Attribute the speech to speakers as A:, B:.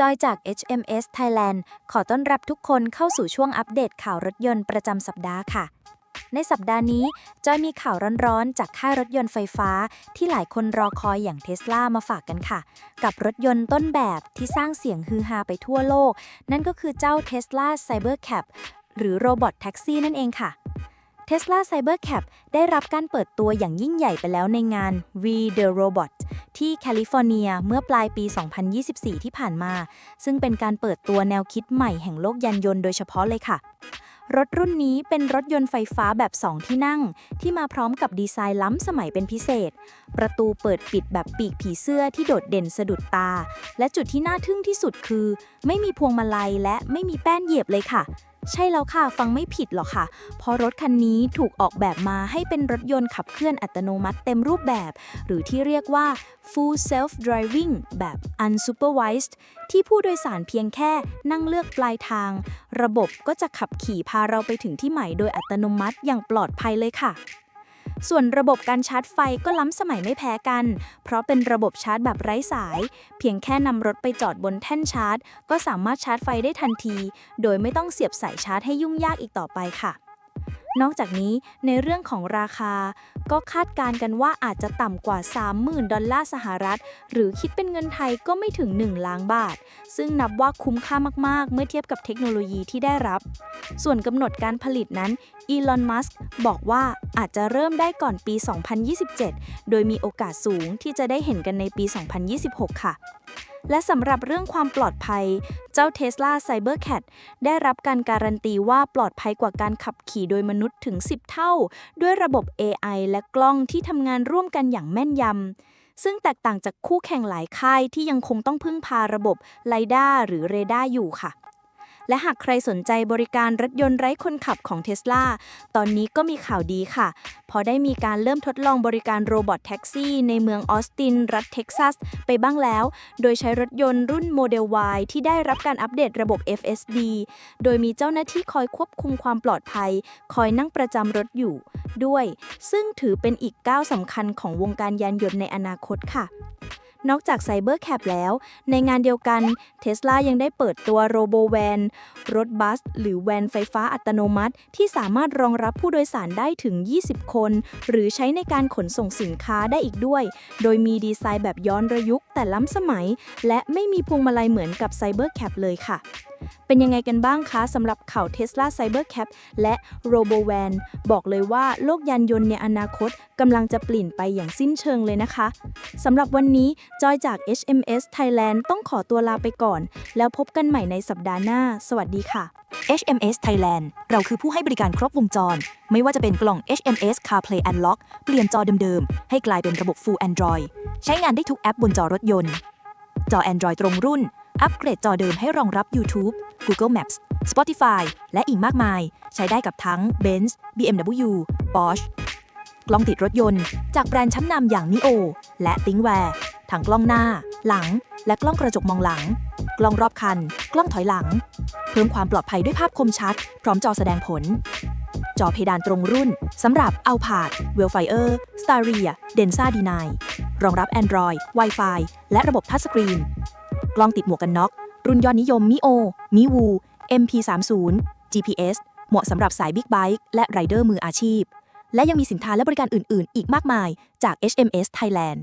A: จอยจาก HMS Thailand ขอต้อนรับทุกคนเข้าสู่ช่วงอัปเดตข่าวรถยนต์ประจำสัปดาห์ค่ะ ในสัปดาห์นี้ จอยมีข่าวร้อนๆ จากค่ายรถยนต์ไฟฟ้า ที่หลายคนรอคอยอย่างเทสลามาฝากกันค่ะ กับรถยนต์ต้นแบบที่สร้างเสียงฮือฮาไปทั่วโลก นั่นก็คือเจ้า Tesla Cybercab หรือโรบอทแท็กซี่นั่นเองค่ะ Tesla Cybercab ได้รับการเปิดตัวอย่างยิ่งใหญ่ไปแล้วในงาน We the Robot ที่แคลิฟอร์เนียเมื่อปลายปี 2024 ที่ผ่านมา ซึ่งเป็นการเปิดตัวแนวคิดใหม่แห่งโลกยานยนต์โดยเฉพาะเลยค่ะ รถรุ่นนี้เป็นรถยนต์ไฟฟ้าแบบ 2 ที่นั่ง ที่มาพร้อมกับดีไซน์ล้ำสมัยเป็นพิเศษ ประตูเปิดปิดแบบปีกผีเสื้อที่โดดเด่นสะดุดตา และจุดที่น่าทึ่งที่สุดคือ ไม่มีพวงมาลัยและไม่มีแป้นเหยียบเลยค่ะ ใช่แล้วค่ะ ฟังไม่ผิดหรอกค่ะ เพราะรถคันนี้ถูกออกแบบมาให้เป็นรถยนต์ขับเคลื่อนอัตโนมัติเต็มรูปแบบ หรือที่เรียกว่า full self driving แบบ unsupervised ที่ผู้โดยสารเพียงแค่นั่งเลือกปลายทาง ระบบก็จะขับขี่พาเราไปถึงที่หมายโดยอัตโนมัติอย่างปลอดภัยเลยค่ะ ส่วนระบบการชาร์จไฟก็ล้ำสมัยไม่แพ้กัน เพราะเป็นระบบชาร์จแบบไร้สาย เพียงแค่นำรถไปจอดบนแท่นชาร์จ ก็สามารถชาร์จไฟได้ทันที โดยไม่ต้องเสียบสายชาร์จให้ยุ่งยากอีกต่อไปค่ะ นอกจากนี้ในเรื่องของราคา ก็คาดการณ์กันว่าอาจจะต่ำกว่า 30,000 ดอลลาร์สหรัฐ หรือคิดเป็นเงินไทยก็ไม่ถึง 1 ล้านบาท ซึ่งนับว่าคุ้มค่ามาก ๆ เมื่อเทียบกับเทคโนโลยีที่ได้รับ ส่วนกำหนดการผลิตนั้นอีลอน มัสก์บอกว่าอาจจะเริ่มได้ก่อนปี 2027 โดยมีโอกาสสูงที่จะได้เห็นกันในปี 2026 ค่ะ และสำหรับเรื่องความปลอดภัย เจ้า Tesla Cybercat ได้รับการการันตีว่าปลอดภัยกว่าการขับขี่โดยมนุษย์ถึง 10 เท่า ด้วยระบบ AI และกล้องที่ทำงานร่วมกันอย่างแม่นยำซึ่งแตกต่างจากคู่แข่งหลายค่ายที่ยังคงต้องพึ่งพาระบบไลด้าหรือเรดาร์อยู่ค่ะ และหากใครสนใจบริการรถยนต์ไร้คนขับของ Tesla ตอนนี้ก็มีข่าวดีค่ะ พอได้มีการเริ่มทดลองบริการโรบอทแท็กซี่ ในเมืองออสติน รัฐเท็กซัส ไปบ้างแล้ว โดยใช้รถยนต์รุ่นโมเดล Y ที่ได้รับการอัปเดตระบบ FSD โดยมีเจ้าหน้าที่คอยควบคุมความปลอดภัย คอยนั่งประจำรถอยู่ ด้วย ซึ่งถือเป็นอีกก้าวสำคัญของวงการยานยนต์ในอนาคตค่ะ นอกจาก Cybercab แล้ว ในงานเดียวกันเทส l a ยังได้เปิดตัว RoboVan รถบัส หรือแวนไฟฟ้าอัตโนมัติ ที่สามารถรองรับผู้โดยสารได้ถึง 20 คน หรือใช้ในการขนส่งสินค้าได้อีกด้วย โดยมีดีไซน์แบบย้อนระยุกแต่ล้ำสมัย และไม่มีพวงมาลัยเหมือนกับ Cybercab เลยค่ะเป็นยังไงกันบ้างคะสำหรับข่าว Tesla Cybercab และ RoboVan บอกเลยว่าโลกยานยนต์ในอนาคตกำลังจะเปลี่ยนไปอย่างสิ้นเชิงเลยนะคะสำหรับวันนี้จอยจาก HMS Thailand ต้องขอตัวลาไปก่อน แล้วพบกันใหม่ในสัปดาห์หน้า สวัสดีค่ะ
B: HMS Thailand เราคือผู้ให้บริการครบวงจร ไม่ว่าจะเป็นกล่อง HMS CarPlay Unlock เปลี่ยนจอเดิมๆ ให้กลายเป็นระบบ Full Android ใช้งานได้ทุกแอปบนจอรถยนต์ จอ Android ตรงรุ่น อัปเกรดจอเดิมให้รองรับ YouTube Google Maps Spotify และอีกมากมาย ใช้ได้กับทั้ง Benz BMW Porsche กล้องติดรถยนต์ จากแบรนด์ชั้นนำอย่าง Nio และ ThinkWare ทั้งกล้องหน้า หลัง และกล้องกระจกมองหลัง กล้องรอบคัน กล้องถอยหลัง เพิ่มความปลอดภัยด้วยภาพคมชัด พร้อมจอแสดงผล จอเพดานตรงรุ่นสำหรับ a l p a r d Wellfire Staria Densa D9 รองรับ Android Wi-Fi และระบบทัชสกรีน กล้องติดหมวกกันน็อก รุ่นยอดนิยม Mio Miwu MP30 GPS เหมาะสำหรับสายบิ๊กไบค์และไรเดอร์มืออาชีพ และยังมีสินค้าและบริการอื่น ๆ อีกมากมายจาก HMS Thailand